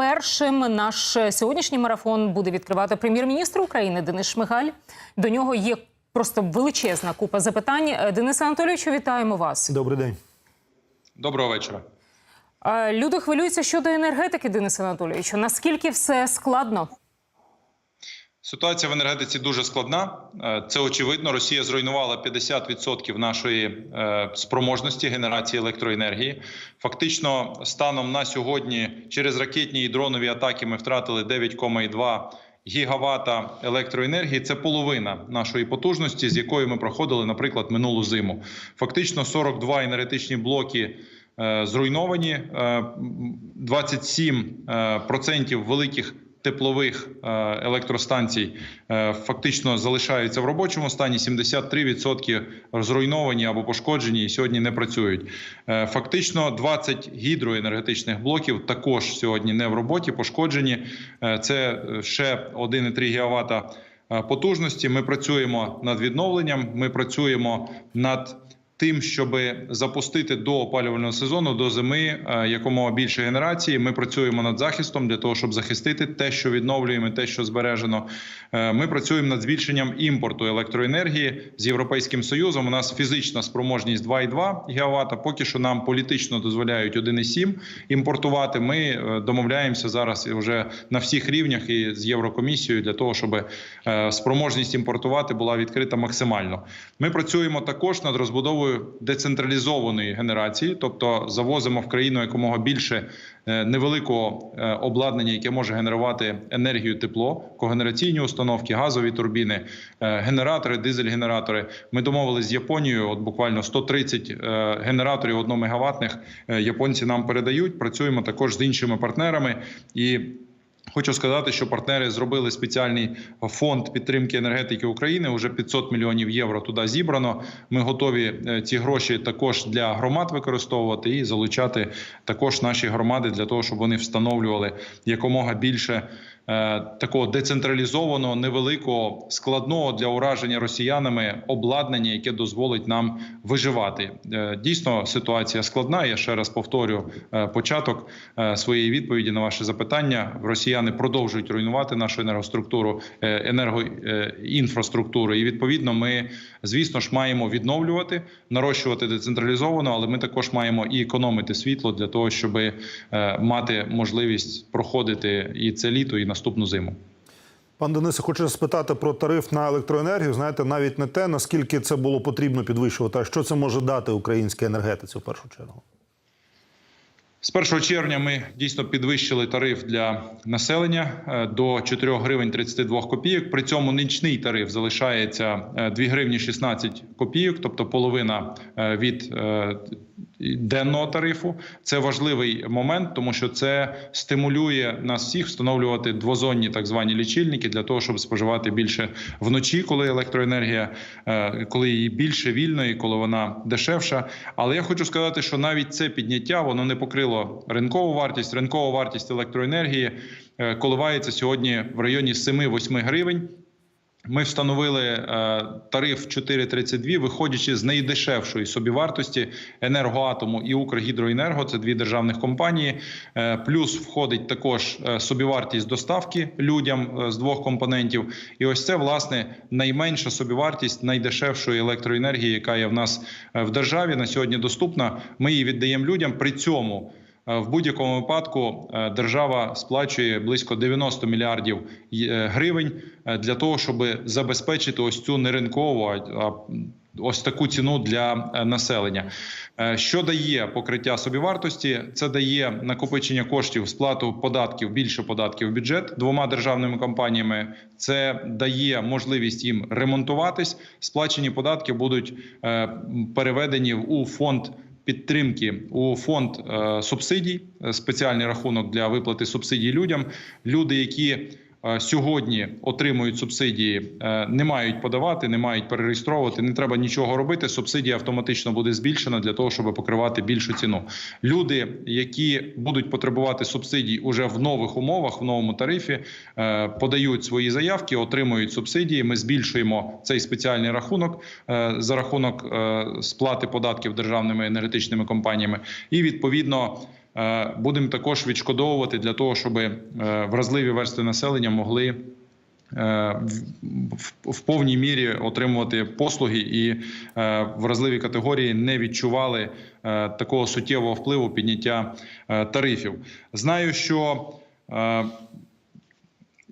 першим наш сьогоднішній марафон буде відкривати прем'єр-міністр України Денис Шмигаль. До нього є просто величезна купа запитань. Е, Денисе Анатолійовичу, вітаємо вас. Добрий день. Доброго вечора. Е, Люди хвилюються щодо енергетики, Денис Анатолійовичу. Наскільки все складно? Ситуація в енергетиці дуже складна. Е, Це очевидно. Росія зруйнувала 50% нашої е, спроможності генерації електроенергії. Фактично, станом на сьогодні, через ракетні і дронові атаки, ми втратили 9,2 гігавата електроенергії. Це половина нашої потужності, з якою ми проходили, наприклад, минулу зиму. Фактично, 42 енергетичні блоки. е, Зруйновані Е, 27% великих теплових е, електростанцій е, фактично залишаються в робочому стані. 73% зруйновані або пошкоджені і сьогодні не працюють. Е, Фактично, 20 гідроенергетичних блоків також сьогодні не в роботі, пошкоджені. Це ще 1,3 гігавата е, потужності. Ми працюємо над відновленням. Ми працюємо над тим, щоб запустити до опалювального сезону, до зими е, якомога більше генерації. Ми працюємо над захистом для того, щоб захистити те, що відновлюємо, те, що збережено. Е, Ми працюємо над збільшенням імпорту електроенергії з європейським союзом. У нас фізична спроможність 2,2 гігавата. Поки що нам політично дозволяють 1,7 імпортувати. Ми е, домовляємося зараз вже на всіх рівнях і з Єврокомісією для того, щоб спроможність імпортувати була відкрита максимально. Ми працюємо також над розбудовою децентралізованої генерації, тобто завозимо в країну якомога більше е, невеликого е, обладнання, яке може генерувати енергію, тепло, когенераційні установки, газові турбіни, е, генератори, дизель-генератори. Ми домовилися з Японією. От буквально 130 е, генераторів 1 мегаваттних е, японці нам передають. Працюємо також з іншими партнерами і. Хочу сказати, що партнери зробили спеціальний фонд підтримки енергетики України. Уже 500 мільйонів євро туди зібрано. Ми готові е, ці гроші також для громад використовувати і залучати також наші громади для того, щоб вони встановлювали якомога більше е, такого децентралізованого, невеликого, складного для ураження росіянами обладнання, яке дозволить нам виживати. Е, Дійсно, ситуація складна. Я ще раз повторю початок своєї відповіді на ваше запитання. Росіяни продовжують руйнувати нашу енергоструктуру, е, енергоінфраструктуру. І відповідно, ми, звісно ж, маємо відновлювати, нарощувати децентралізовано, але ми також маємо і економити світло для того, щоб е, мати можливість проходити і це літо, і наступну зиму. Пан Денисе, хочу спитати про тариф на електроенергію. Знаєте, навіть не те, наскільки це було потрібно підвищувати, а що це може дати українській енергетиці в першу чергу. З 1 червня ми дійсно підвищили тариф для населення е, до 4 гривень 32 копійок. При цьому нічний тариф залишається е, 2 гривні 16 копійок, тобто половина е, від е, денного тарифу. Це важливий момент, тому що це стимулює нас всіх встановлювати двозонні так звані лічильники для того, щоб споживати більше вночі, коли електроенергія, е, коли її більше вільної, коли вона дешевша. Але я хочу сказати, що навіть це підняття воно не покрило ринкову вартість. Ринкова вартість електроенергії е, коливається сьогодні в районі 7-8 гривень. Ми встановили е, тариф 4,32, виходячи з найдешевшої собівартості енергоатому і Укргідроенерго. Це дві державних компанії. Е, плюс входить також е, собівартість доставки людям з двох компонентів. І ось це власне найменша собівартість найдешевшої електроенергії, яка є в нас в державі на сьогодні доступна. Ми її віддаємо людям. При цьому в будь-якому випадку е, держава сплачує близько 90 мільярдів е, гривень е, для того, щоб забезпечити ось цю неринкову, а ось таку ціну для е, населення. Е, Що дає покриття собівартості? Це дає накопичення коштів, сплату податків, більше податків в бюджет двома державними компаніями. Це дає можливість їм ремонтуватись. Сплачені податки будуть е, переведені у фонд підтримки у фонд е, субсидій, е, спеціальний рахунок для виплати субсидій людям. Люди, які сьогодні отримують субсидії, е, не мають подавати, не мають перереєстровувати. Не треба нічого робити. Субсидія автоматично буде збільшена для того, щоб покривати більшу ціну. Люди, які будуть потребувати субсидій уже в нових умовах, в новому тарифі, е, подають свої заявки, отримують субсидії. Ми збільшуємо цей спеціальний рахунок е, за рахунок е, сплати податків державними енергетичними компаніями, і відповідно. Е, будемо також відшкодовувати для того, щоб е, вразливі верстви населення могли е, в- повній мірі отримувати послуги і вразливі категорії не відчували такого суттєвого впливу підняття тарифів. Знаю, що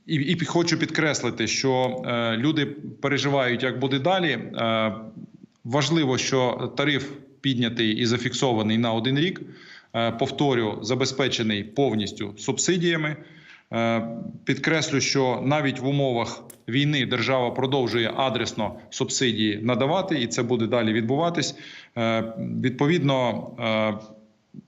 і, хочу підкреслити, що люди переживають, як буде далі. Важливо, що тариф піднятий і зафіксований на один рік. Е, повторю, забезпечений повністю субсидіями. Е, підкреслю, що навіть в умовах війни держава продовжує адресно субсидії надавати, і це буде далі відбуватись. Е, відповідно.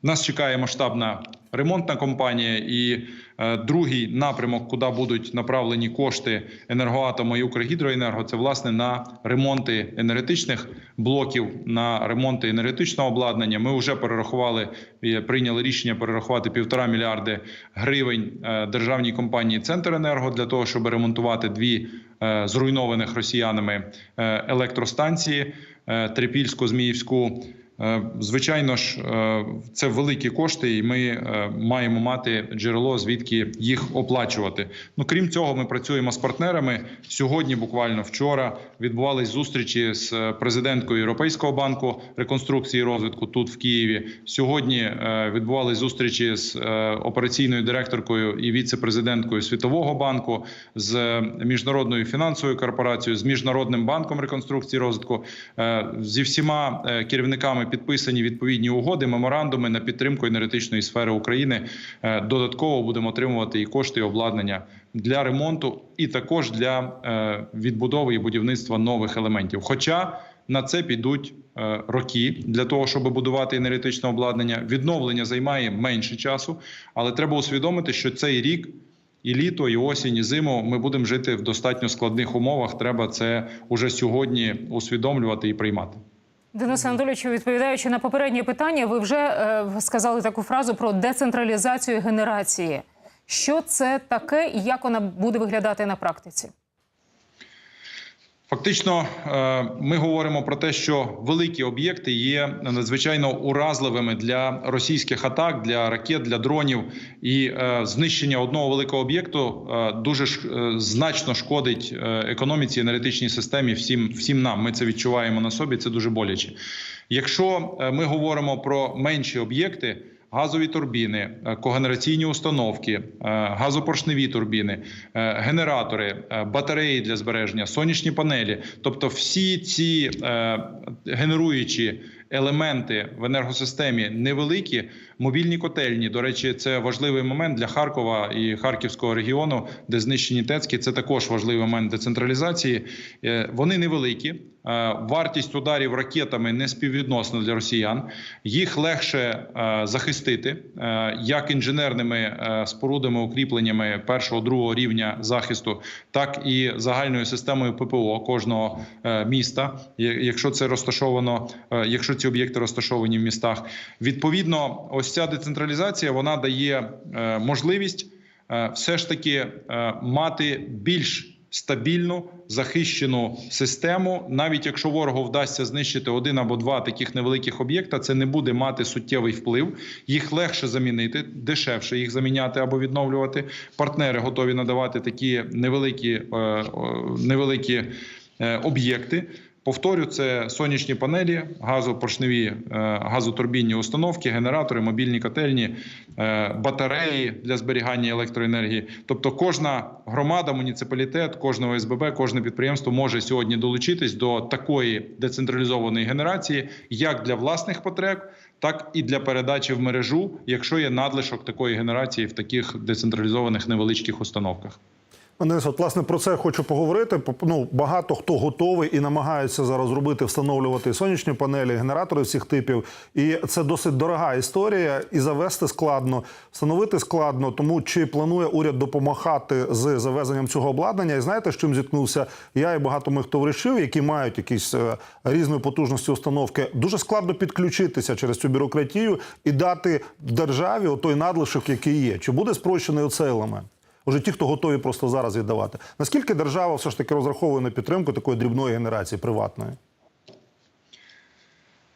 Нас чекає масштабна ремонтна компанія, і е, другий напрямок, куди будуть направлені кошти енергоатому і Укргідроенерго, це власне на ремонти енергетичних блоків, на ремонти енергетичного обладнання. Ми вже перерахували і прийняли рішення перерахувати півтора мільярди гривень е, державній компанії Центренерго для того, щоб ремонтувати дві е, зруйнованих росіянами е, електростанції е, Трипільську, Зміївську. Е, Звичайно ж, е, це великі кошти, і ми е, маємо мати джерело, звідки їх оплачувати. Ну крім цього, ми працюємо з партнерами. Сьогодні, буквально вчора, відбувались зустрічі з президенткою Європейського банку реконструкції і розвитку тут в Києві. Сьогодні відбувались зустрічі з операційною директоркою і віце-президенткою Світового банку, з міжнародною фінансовою корпорацією, з міжнародним банком реконструкції і розвитку зі всіма керівниками підписані відповідні угоди, меморандуми на підтримку енергетичної сфери України. Е, Додатково будемо отримувати і кошти, і обладнання для ремонту, і також для е, відбудови і будівництва нових елементів. Хоча на це підуть е, роки для того, щоб будувати енергетичне обладнання. Відновлення займає менше часу, але треба усвідомити, що цей рік. І літо, і осінь, і зиму ми будемо жити в достатньо складних умовах. Треба це уже сьогодні усвідомлювати і приймати. Денис Анатолійович, відповідаючи на попереднє питання, ви вже е, сказали таку фразу про децентралізацію генерації. Що це таке і як вона буде виглядати на практиці? Фактично, е, ми говоримо про те, що великі об'єкти є надзвичайно уразливими для російських атак, для ракет, для дронів, і е, знищення одного великого об'єкту е, дуже значно шкодить економіці, енергетичній системі. Всім, всім нам ми це відчуваємо на собі. Це дуже боляче. Якщо ми говоримо про менші об'єкти. Газові турбіни, е, когенераційні установки, е, газопоршневі турбіни, е, генератори, батареї для збереження, сонячні панелі тобто всі ці генеруючі елементи в енергосистемі невеликі, мобільні котельні. До речі, це важливий момент для Харкова і Харківського регіону, де знищені ТЕЦки. Це також важливий момент децентралізації. Вони невеликі. Е, Вартість ударів ракетами не співвідносна для росіян. Їх легше е, захистити е, як інженерними спорудами, укріпленнями першого другого рівня захисту, так і загальною системою ППО кожного міста, якщо це розташовано, якщо ці об'єкти розташовані в містах. Відповідно, ось ця децентралізація вона дає можливість все ж таки мати більш стабільну захищену систему. Навіть якщо ворогу вдасться знищити один або два таких невеликих об'єкта, це не буде мати суттєвий вплив. Їх легше замінити, дешевше їх заміняти або відновлювати. Партнери готові надавати такі невеликі, е, невеликі е, об'єкти. Повторю, це сонячні панелі, газопоршневі, е, газотурбінні установки, генератори, мобільні котельні, е, батареї для зберігання електроенергії. Тобто, кожна громада, муніципалітет, кожна ОСББ, кожне підприємство може сьогодні долучитись до такої децентралізованої генерації, як для власних потреб, так і для передачі в мережу, якщо є надлишок такої генерації в таких децентралізованих невеличких установках. Денис, от власне про це хочу поговорити. Ну, багато хто готовий і намагається зараз зробити, встановлювати сонячні панелі, генератори всіх типів. І це досить дорога історія. І завести складно, встановити складно. Тому чи планує уряд допомагати з завезенням цього обладнання? І знаєте, з чим зіткнувся я і багато моїх товаришів, які мають якісь е, різної потужності установки. Дуже складно підключитися через цю бюрократію і дати державі той надлишок, який є. Чи буде спрощений оцей елемент? Уже ті, хто готові просто зараз віддавати. Наскільки держава все ж таки розраховує на підтримку такої дрібної генерації приватної?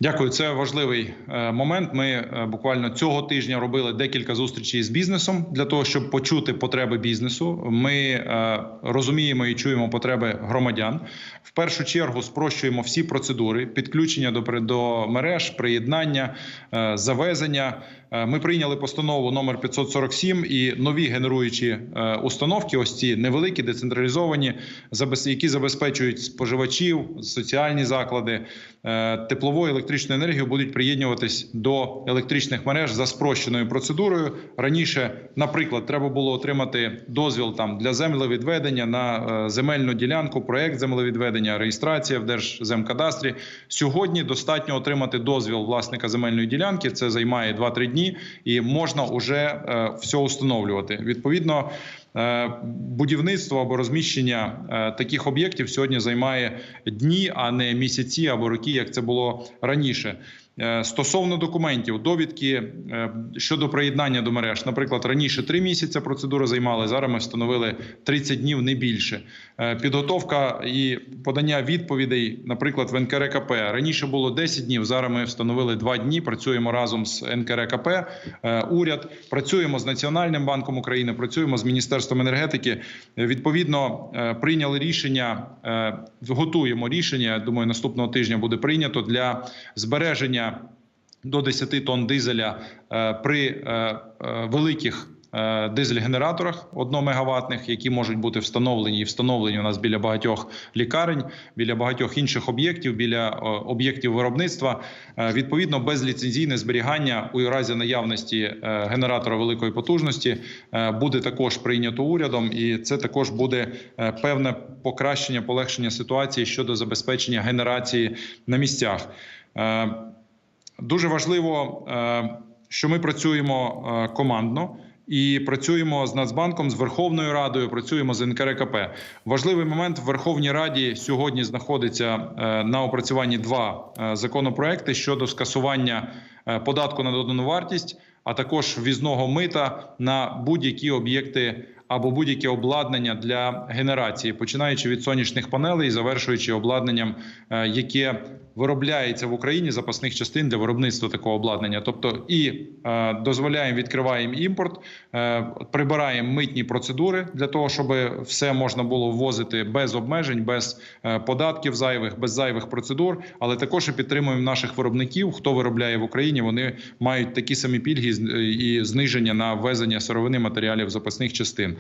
Дякую, це важливий е, момент. Ми е, буквально цього тижня робили декілька зустрічей з бізнесом для того, щоб почути потреби бізнесу. Ми е, розуміємо і чуємо потреби громадян. В першу чергу спрощуємо всі процедури підключення до до мереж, приєднання, завезення. Ми прийняли постанову номер 547 і нові генеруючі установки. Ось ці невеликі, децентралізовані, які забезпечують споживачів, соціальні заклади е, тепловою електричною енергією будуть приєднуватись до електричних мереж за спрощеною процедурою. Раніше, наприклад, треба було отримати дозвіл там для землевідведення на е, земельну ділянку, проект землевідведення, реєстрація в Держземкадастрі. Сьогодні достатньо отримати дозвіл власника земельної ділянки. Це займає 2-3 дні, і можна вже е, все установлювати. Відповідно. Е, Будівництво або розміщення е, таких об'єктів сьогодні займає дні, а не місяці або роки, як це було раніше. Е, Стосовно документів, довідки е, щодо приєднання до мереж, наприклад, раніше три місяці процедура займала. Зараз ми встановили 30 днів, не більше. Е, Підготовка і подання відповідей, наприклад, в НКРКП раніше було 10 днів. Зараз ми встановили 2 дні. Працюємо разом з НКРКП, уряд. Працюємо з Національним банком України. Працюємо з міністерством енергетики. Відповідно, прийняли рішення. Готуємо рішення. Думаю, наступного тижня буде прийнято для збереження до 10 тонн дизеля е, при е, е, великих дизель-генераторах 1 мегаваттних, які можуть бути встановлені і встановлені у нас біля багатьох лікарень, біля багатьох інших об'єктів, біля об'єктів виробництва. Відповідно, безліцензійне зберігання у разі наявності генератора великої потужності буде також прийнято урядом, і це також буде певне покращення, полегшення ситуації щодо забезпечення генерації на місцях. Дуже важливо, е, що ми працюємо е, командно. І працюємо з Нацбанком, з Верховною Радою, працюємо з НКРКП. Важливий момент в Верховній Раді сьогодні знаходиться е, на опрацюванні два законопроекти щодо скасування податку на додану вартість, а також ввізного мита на будь-які об'єкти або будь-яке обладнання для генерації, починаючи від сонячних панелей і завершуючи обладнанням, яке виробляється в Україні запасних частин для виробництва такого обладнання. Тобто і е, дозволяємо, відкриваємо імпорт, е, прибираємо митні процедури для того, щоб все можна було ввозити без обмежень, без е, податків зайвих, без зайвих процедур. Але також і підтримуємо наших виробників. Хто виробляє в Україні, вони мають такі самі пільги і зниження на ввезення сировини матеріалів запасних частин.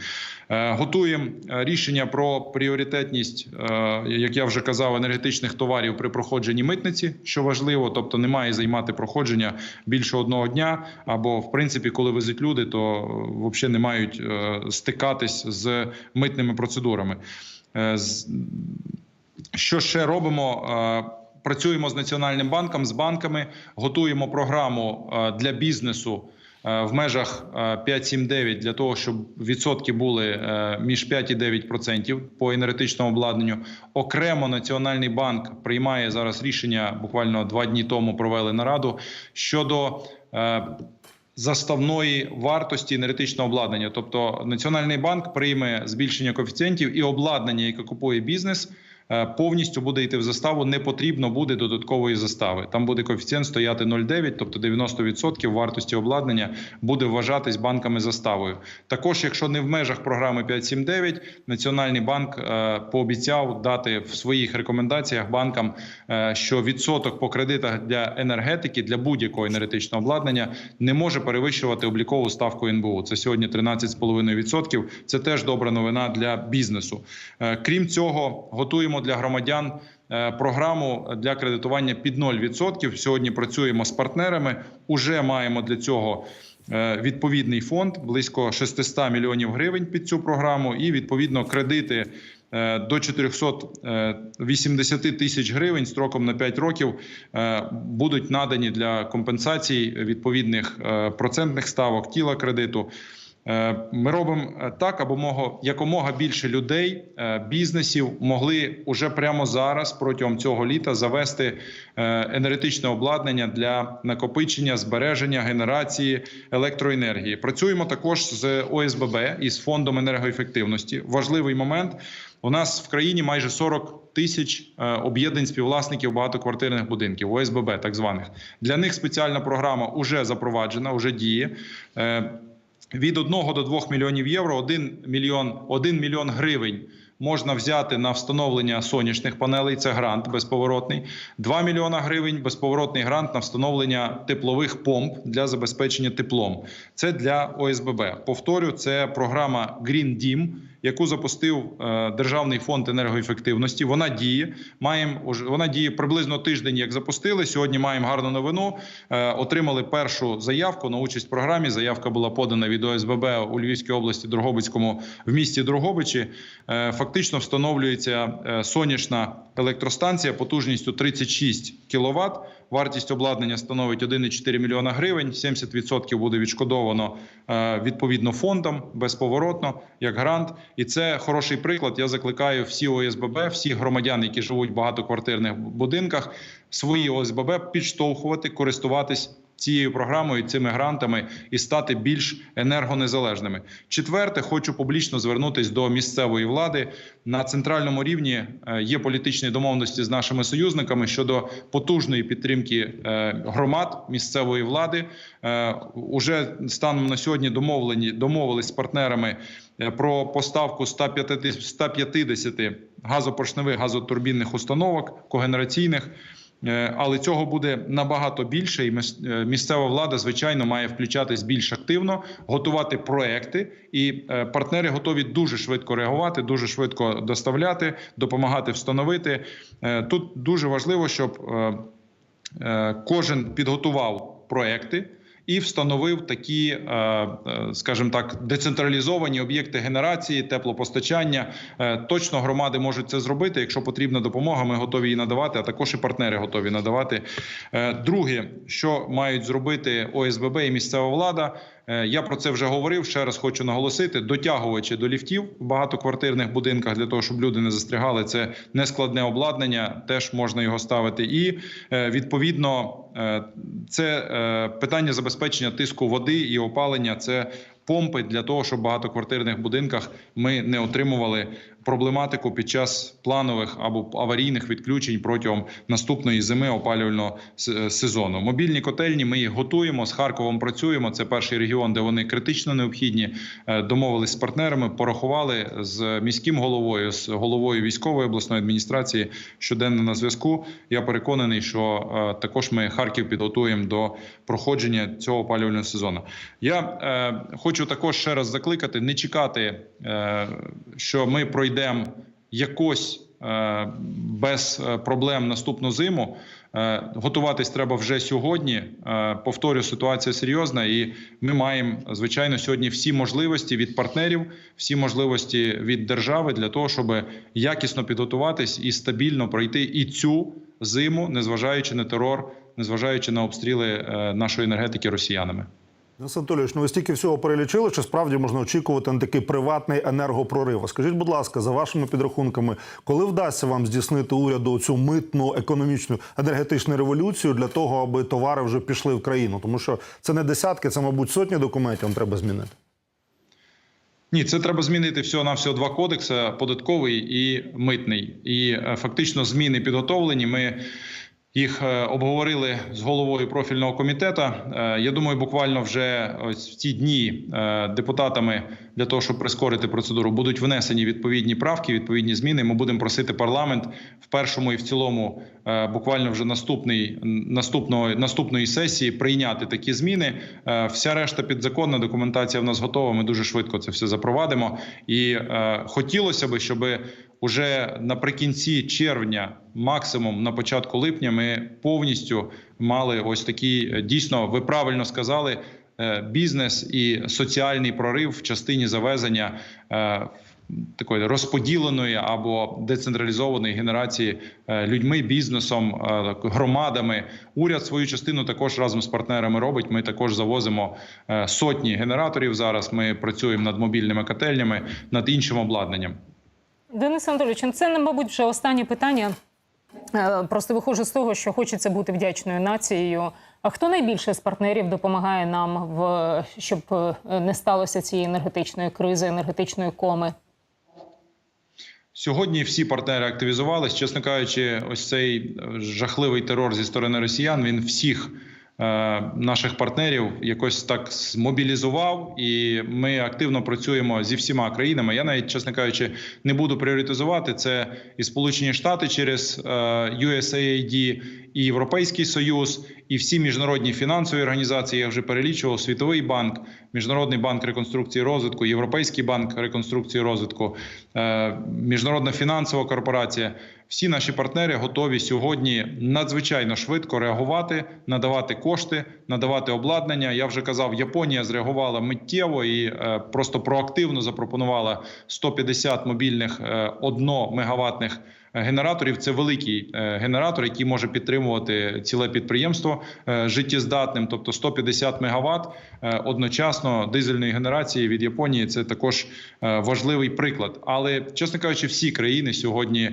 Е, Готуємо е, рішення про пріоритетність, е, як я вже казав, енергетичних товарів при проходженні митниці, що важливо, тобто не має займати проходження більше одного дня. Або в принципі, коли везуть люди, то взагалі не мають е, стикатись з митними процедурами. Е, Що ще робимо? Е, Працюємо з національним банком, з банками, готуємо програму е, для бізнесу е, в межах е, 5-7-9 для того, щоб відсотки були е, між 5 і 9% по енергетичному обладнанню. Окремо Національний банк приймає зараз рішення. Буквально два дні тому провели нараду щодо. е, Заставної вартості енергетичного обладнання, тобто Національний банк прийме збільшення коефіцієнтів і обладнання, яке купує бізнес, е, повністю буде йти в заставу. Не потрібно буде додаткової застави. Там буде коефіцієнт стояти 0,9, тобто 90% вартості обладнання буде вважатись банками заставою. Також, якщо не в межах програми 5.7.9, Національний банк е, пообіцяв дати в своїх рекомендаціях банкам, е, що відсоток по кредитах для енергетики для будь-якого енергетичного обладнання не може перевищувати облікову ставку НБУ. Це сьогодні 13,5%. Це теж добра новина для бізнесу. Е, Крім цього, готуємо для громадян. е, Програму для кредитування під 0%. Сьогодні працюємо з партнерами. Уже маємо для цього е, відповідний фонд близько 600 мільйонів гривень під цю програму, і відповідно кредити е, до 480 тисяч гривень строком на 5 років будуть надані для компенсацій відповідних процентних ставок тіла кредиту. Е, Ми робимо е, так, аби мого якомога більше людей, е, бізнесів могли уже прямо зараз протягом цього літа завести енергетичне обладнання для накопичення, збереження, генерації електроенергії. Працюємо також з ОСББ і з фондом енергоефективності. Важливий момент. У нас в країні майже 40 тисяч об'єднань співвласників багатоквартирних будинків, ОСББ так званих. Для них спеціальна програма вже запроваджена, вже діє. Від 1 до 2 мільйонів євро 1 мільйон, 1 мільйон гривень можна взяти на встановлення сонячних панелей. Це грант безповоротний. 2 мільйона гривень безповоротний грант на встановлення теплових помп для забезпечення теплом. Це для ОСББ. Повторю, це програма «Грін Dім, яку запустив е, Державний фонд енергоефективності. Вона діє. Маємо вона діє приблизно тиждень, як запустили. Сьогодні маємо гарну новину. Е, Отримали першу заявку на участь в програмі. Заявка була подана від ОСББ у Львівській області, Дрогобицькому в місті Дрогобичі. Е, Фактично встановлюється сонячна електростанція потужністю 36 кВт. Вартість обладнання становить 1,4 мільйона гривень. 70% буде відшкодовано е, відповідно фондам безповоротно, як грант. І це хороший приклад. Я закликаю всі ОСББ, всіх громадян, які живуть в багатоквартирних будинках, свої ОСББ підштовхувати, користуватись цією програмою, цими грантами і стати більш енергонезалежними. Четверте, хочу публічно звернутись до місцевої влади на центральному рівні. е, Є політичні домовленості з нашими союзниками щодо потужної підтримки е, громад місцевої влади. Е, Уже станом на сьогодні домовлені домовились з партнерами про поставку 150 150 газопоршневих газотурбінних установок когенераційних. Е, Але цього буде набагато більше, і е, місцева влада, звичайно, має включатись більш активно, готувати проекти, і е, партнери готові дуже швидко реагувати, дуже швидко доставляти, допомагати встановити. Тут дуже важливо, щоб кожен підготував проекти. І встановив такі, е, е, скажімо так, децентралізовані об'єкти генерації, теплопостачання. Е, Точно громади можуть це зробити. Якщо потрібна допомога, ми готові її надавати. А також і партнери готові надавати. Друге, що мають зробити ОСББ і місцева влада. Е, Я про це вже говорив. Ще раз хочу наголосити: дотягувачі до ліфтів в багатоквартирних будинках для того, щоб люди не застрягали. Це нескладне обладнання, теж можна його ставити. І е, відповідно, е, це питання забезпечення тиску води і опалення. Це помпи для того, щоб в багатоквартирних будинках ми не отримували проблематику під час планових або аварійних відключень протягом наступної зими опалювального сезону. Мобільні котельні ми їх готуємо з Харковом. Працюємо. Це перший регіон, де вони критично необхідні. Е, Домовились з партнерами, порахували з міським головою, з головою військової обласної адміністрації щоденно на зв'язку. Я переконаний, що е, також ми Харків підготуємо до проходження цього опалювального сезону. Я е, хочу також ще раз закликати: не чекати, е, що ми пройдемо якось е, без е, проблем наступну зиму. Е, Готуватись треба вже сьогодні. Повторю, ситуація серйозна, і ми маємо звичайно сьогодні всі можливості від партнерів, всі можливості від держави для того, щоб якісно підготуватись і стабільно пройти і цю зиму, незважаючи на терор, незважаючи на обстріли нашої енергетики росіянами. Денис Анатолійович, ну ви стільки всього перелічили, чи справді можна очікувати на такий приватний енергопрорив? Скажіть, будь ласка, за вашими підрахунками, коли вдасться вам здійснити уряду цю митну економічну енергетичну революцію для того, аби товари вже пішли в країну? Тому що це не десятки, це мабуть сотні документів вам треба змінити. Ні, це треба змінити всього на всього два кодекси: податковий і митний. І е, фактично зміни підготовлені. Ми їх е, обговорили з головою профільного комітету. Е, Я думаю, буквально вже ось в ці дні е, депутатами для того, щоб прискорити процедуру, будуть внесені відповідні правки, відповідні зміни. Ми будемо просити парламент в першому і в цілому, е, буквально вже наступний наступного наступної сесії прийняти такі зміни. Е, Вся решта підзаконна документація в нас готова. Ми дуже швидко це все запровадимо. І е, хотілося би, щоб Уже наприкінці червня, максимум на початку липня, ми повністю мали ось такий е, дійсно. Ви правильно сказали, бізнес і соціальний прорив в частині завезення е, такої розподіленої або децентралізованої генерації е, людьми, бізнесом, е, громадами. Уряд свою частину також разом з партнерами робить. Ми також завозимо е, сотні генераторів. Зараз ми працюємо над мобільними котельнями, над іншим обладнанням. Денис Анатолійович, ну, це, мабуть, вже останнє питання. Е, Просто виходжу з того, що хочеться бути вдячною нацією. А хто найбільше з партнерів допомагає нам, в щоб е, не сталося цієї енергетичної кризи, енергетичної коми? Сьогодні всі партнери активізувались. Чесно кажучи, ось цей е, жахливий терор зі сторони росіян. Він всіх наших партнерів якось так змобілізував, і ми активно працюємо зі всіма країнами. Я навіть, чесно кажучи, не буду пріоритизувати це і Сполучені Штати через е, USAID, і Європейський Союз, і всі міжнародні фінансові організації. Я вже перелічував Світовий банк, Міжнародний банк реконструкції і розвитку, Європейський банк реконструкції і розвитку, е, Міжнародна фінансова корпорація. Всі наші партнери готові сьогодні надзвичайно швидко реагувати, надавати кошти, надавати обладнання. Я вже казав, Японія зреагувала миттєво і е, просто проактивно запропонувала 150 мобільних е, 1 мегаваттних генераторів. Це великий е, генератор, який може підтримувати ціле підприємство е, життєздатним, тобто 150 мегаватт е, одночасно дизельної генерації від Японії. Це також важливий приклад. Але чесно кажучи, всі країни сьогодні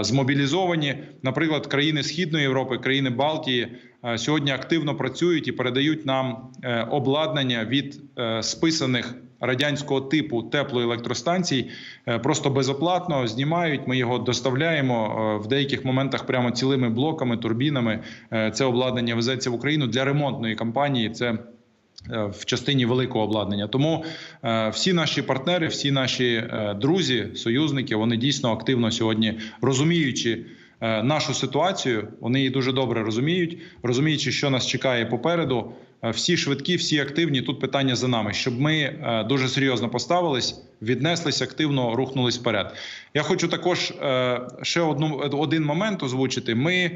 змобілізовані. Наприклад, країни Східної Європи, країни Балтії. Сьогодні активно працюють і передають нам обладнання від списаних радянського типу теплоелектростанцій е, просто безоплатно знімають. Ми його доставляємо е, в деяких моментах прямо цілими блоками, турбінами. Е, Це обладнання везеться в Україну для ремонтної кампанії. Це в частині великого обладнання. Тому всі наші партнери, всі наші друзі, союзники, вони дійсно активно сьогодні розуміючи. Нашу ситуацію вони її дуже добре розуміють, розуміючи, що нас чекає попереду. Е, Всі швидкі, всі активні. Тут питання за нами, щоб ми е, дуже серйозно поставились, віднеслись активно, рухнулись вперед. Я хочу також е, ще одну один момент озвучити. Ми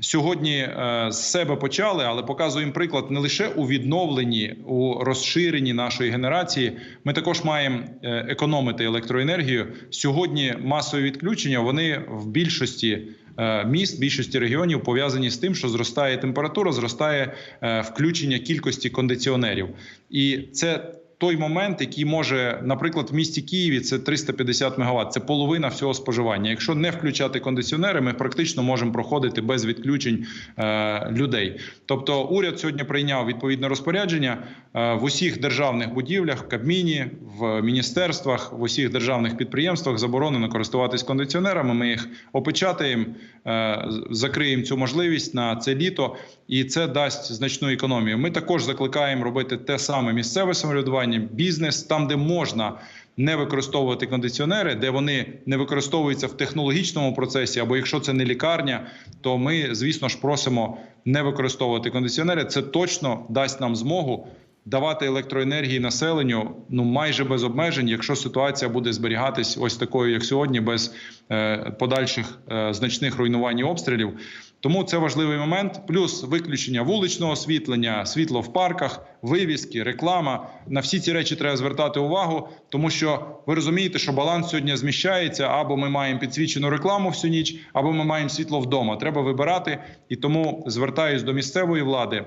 сьогодні з себе почали, але показуємо приклад не лише у відновленні, у розширенні нашої генерації. Ми також маємо економити електроенергію. Сьогодні масові відключення вони в більшості. Е, Міст більшості регіонів пов'язані з тим, що зростає температура, зростає е, включення кількості кондиціонерів, і це той момент, який може, наприклад, в місті Києві це 350 МВт, це половина всього споживання. Якщо не включати кондиціонери, ми практично можемо проходити без відключень е, людей. Тобто, уряд сьогодні прийняв відповідне розпорядження е, в усіх державних будівлях, в Кабміні, в міністерствах, в усіх державних підприємствах заборонено користуватись кондиціонерами. Ми їх опечатаємо, е, закриємо цю можливість на це літо, і це дасть значну економію. Ми також закликаємо робити те саме місцеве самоврядування, бізнес там, де можна. Не використовувати кондиціонери, де вони не використовуються в технологічному процесі, або якщо це не лікарня, то ми, звісно ж, просимо не використовувати кондиціонери. Це точно дасть нам змогу давати електроенергії населенню ну майже без обмежень, якщо ситуація буде зберігатись ось такою, як сьогодні, без е, подальших е, значних руйнувань і обстрілів. Тому це важливий момент. Плюс виключення вуличного освітлення, світло в парках, вивіски, реклама. На всі ці речі треба звертати увагу, тому що ви розумієте, що баланс сьогодні зміщається, або ми маємо підсвічену рекламу всю ніч, або ми маємо світло вдома. Треба вибирати. І тому звертаюсь до місцевої влади,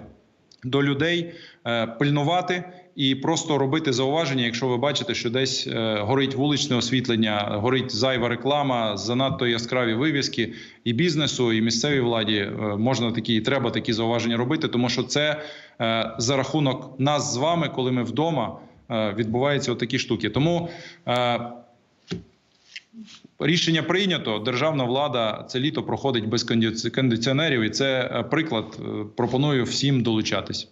до людей е, пильнувати. І просто робити зауваження, якщо ви бачите, що десь е, горить вуличне освітлення, горить зайва реклама, занадто яскраві вивіски і бізнесу, і місцевій владі е, можна такі і треба такі зауваження робити, тому що це е, за рахунок нас з вами, коли ми вдома відбуваються отакі штуки. Тому рішення прийнято. Державна влада це літо проходить без кондиці- кондиціонерів, і це приклад. Пропоную всім долучатись.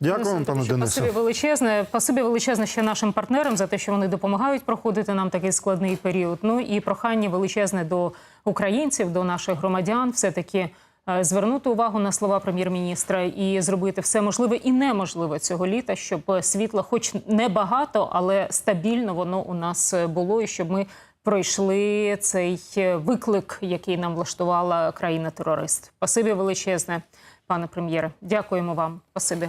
Дякую, вам, пане Денисе. Спасибі величезне. Спасибі величезне ще нашим партнерам за те, що вони допомагають проходити нам такий складний період. Ну і прохання величезне до українців, до наших громадян, все таки звернути увагу на слова прем'єр-міністра і зробити все можливе і неможливе цього літа, щоб світла, хоч не багато, але стабільно воно у нас було, і щоб ми пройшли цей виклик, який нам влаштувала країна-терорист. Спасибі величезне, пане прем'єре. Дякуємо вам. Спасибі.